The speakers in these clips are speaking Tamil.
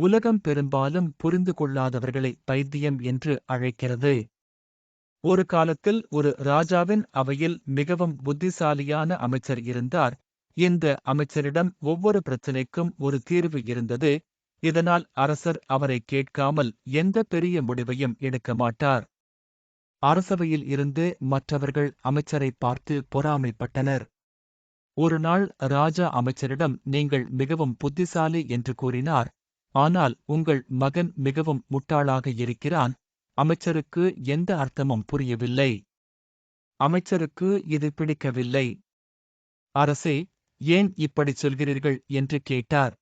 உலகம் பெரும்பாலும் புரிந்து கொள்ளாதவர்களை பைத்தியம் என்று அழைக்கிறது. ஒரு காலத்தில் ஒரு ராஜாவின் அவையில் மிகவும் புத்திசாலியான அமைச்சர் இருந்தார். இந்த அமைச்சரிடம் ஒவ்வொரு பிரச்சினைக்கும் ஒரு தீர்வு இருந்தது. இதனால் அரசர் அவரை கேட்காமல் எந்த பெரிய முடிவையும் எடுக்க மாட்டார். அரசவையில் இருந்து மற்றவர்கள் அமைச்சரை பார்த்து பொறாமைப்பட்டனர். ஒரு நாள் ராஜா அமைச்சரிடம் நீங்கள் மிகவும் புத்திசாலி என்று கூறினார். ஆனால் உங்கள் மகன் மிகவும் முட்டாளாக இருக்கிறான். அமைச்சருக்கு எந்த அர்த்தமும் புரியவில்லை. அமைச்சருக்கு இது பிடிக்கவில்லை. அரசே ஏன் இப்படிச் சொல்கிறீர்கள் என்று கேட்டார்.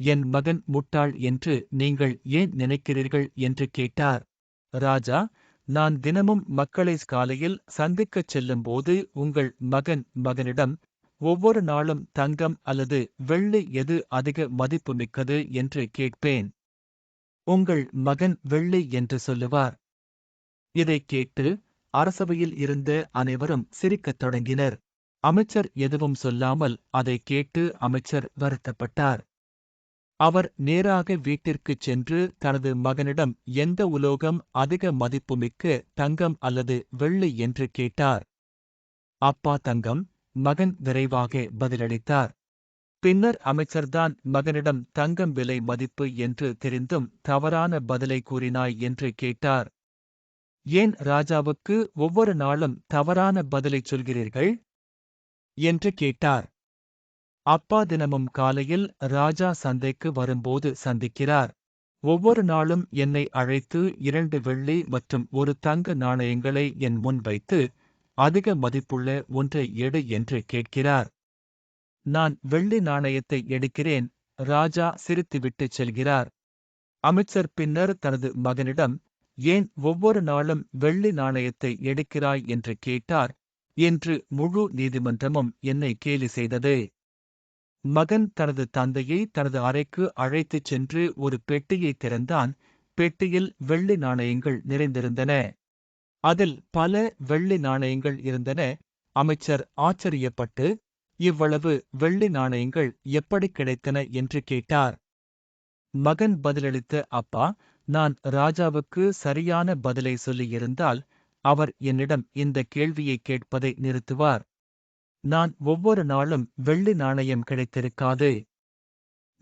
என் மகன் முட்டாள் என்று நீங்கள் ஏன் நினைக்கிறீர்கள் என்று கேட்டார். ராஜா நான் தினமும் மக்களை காலையில் சந்திக்கச் செல்லும்போது உங்கள் மகன் மகனிடம் ஒவ்வொரு நாளும் தங்கம் அல்லது வெள்ளி எது அதிக மதிப்புமிக்கது என்று கேட்பேன். உங்கள் மகன் வெள்ளி என்று சொல்லுவார். இதைக் கேட்டு அரசவையில் இருந்த அனைவரும் சிரிக்கத் தொடங்கினர். அமைச்சர் எதுவும் சொல்லாமல் அதைக் கேட்டு அமைச்சர் வருத்தப்பட்டார். அவர் நேராக வீட்டிற்குச் சென்று தனது மகனிடம் எந்த உலோகம் அதிக மதிப்புமிக்க தங்கம் அல்லது வெள்ளி என்று கேட்டார். அப்பா தங்கம் மகன் விரைவாக பதிலளித்தார். பின்னர் அமைச்சர்தான் மகனிடம் தங்கம் விலை மதிப்பு என்று தெரிந்தும் தவறான பதிலை கூறினாய் என்று கேட்டார். ஏன் ராஜாவுக்கு ஒவ்வொரு நாளும் தவறான பதிலைச் சொல்கிறீர்கள்? என்று கேட்டார். அப்பா தினமும் காலையில் ராஜா சந்தைக்கு வரும்போது சந்திக்கிறார். ஒவ்வொரு நாளும் என்னை அழைத்து இரண்டு வெள்ளி மற்றும் ஒரு தங்க நாணயங்களை என் முன் வைத்து அதிக மதிப்புள்ள ஒன்றை எடு என்று கேட்கிறார். நான் வெள்ளி நாணயத்தை எடுக்கிறேன் ராஜா சிரித்துவிட்டுச் செல்கிறார். அமித்சர் பின்னர் தனது மகனிடம் ஏன் ஒவ்வொரு நாளும் வெள்ளி நாணயத்தை எடுக்கிறாய்? என்று கேட்டார். என்று முழு நீதிமன்றமும் என்னை கேலி செய்தது. மகன் தனது தந்தையை தனது அறைக்கு அழைத்துச் சென்று ஒரு பெட்டியை திறந்தான். பெட்டியில் வெள்ளி நாணயங்கள் நிறைந்திருந்தன. அதில் பல வெள்ளி நாணயங்கள் இருந்தன. அமைச்சர் ஆச்சரியப்பட்டு இவ்வளவு வெள்ளி நாணயங்கள் எப்படி கிடைத்தன? என்று கேட்டார். மகன் பதிலளித்த அப்பா நான் ராஜாவுக்கு சரியான பதிலை சொல்லியிருந்தால் அவர் என்னிடம் இந்த கேள்வியை கேட்பதை நிறுத்துவார். நான் ஒவ்வொரு நாளும் வெள்ளி நாணயம் கிடைத்திருக்காது.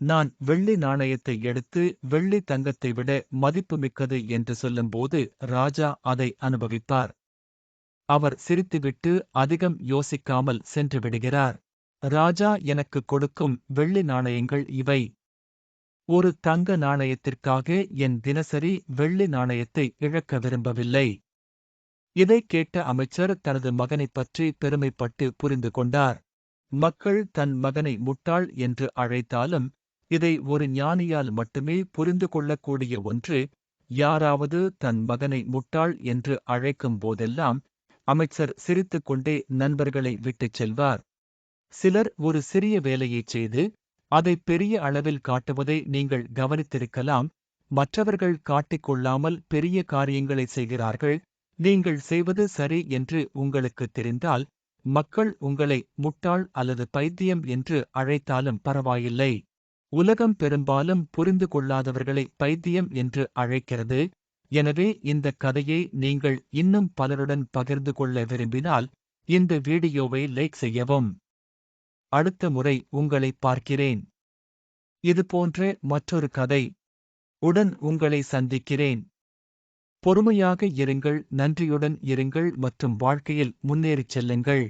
நான் வெள்ளி நாணயத்தை எடுத்து வெள்ளி தங்கத்தை விட மதிப்புமிக்கது என்று சொல்லும்போது ராஜா அதை அனுபவிப்பார் அவர் சிரித்துவிட்டு அதிகம் யோசிக்காமல் சென்று விடுகிறார். ராஜா எனக்கு கொடுக்கும் வெள்ளி நாணயங்கள் இவை. ஒரு தங்க நாணயத்திற்காக என் தினசரி வெள்ளி நாணயத்தை இழக்க விரும்பவில்லை. இதைக் கேட்ட அமைச்சர் தனது மகனைப் பற்றி பெருமைப்பட்டு புரிந்து கொண்டார். மக்கள் தன் மகனை முட்டாள் என்று அழைத்தாலும் இதை ஒரு ஞானியால் மட்டுமே புரிந்து கொள்ளக்கூடிய ஒன்று யாராவது தன் மகனை முட்டாள் என்று அழைக்கும் போதெல்லாம் அமைச்சர் சிரித்துக்கொண்டே நண்பர்களை விட்டுச் செல்வார். சிலர் ஒரு சிறிய வேலையைச் செய்து அதை பெரிய அளவில் காட்டுவதை நீங்கள் கவனித்திருக்கலாம். மற்றவர்கள் காட்டிக்கொள்ளாமல் பெரிய காரியங்களை செய்கிறார்கள். நீங்கள் செய்வது சரி என்று உங்களுக்கு தெரிந்தால் மக்கள் உங்களை முட்டாள் அல்லது பைத்தியம் என்று அழைத்தாலும் பரவாயில்லை. உலகம் பெரும்பாலும் புரிந்து கொள்ளாதவர்களை பைத்தியம் என்று அழைக்கிறது. எனவே இந்த கதையை நீங்கள் இன்னும் பலருடன் பகிர்ந்து கொள்ள விரும்பினால் இந்த வீடியோவை லைக் செய்யவும். அடுத்த முறை உங்களை பார்க்கிறேன். இதுபோன்ற மற்றொரு கதை. உடன் உங்களை சந்திக்கிறேன். பொறுமையாக இருங்கள் நன்றியுடன் இருங்கள் மற்றும் வாழ்க்கையில் முன்னேறிச் செல்லுங்கள்.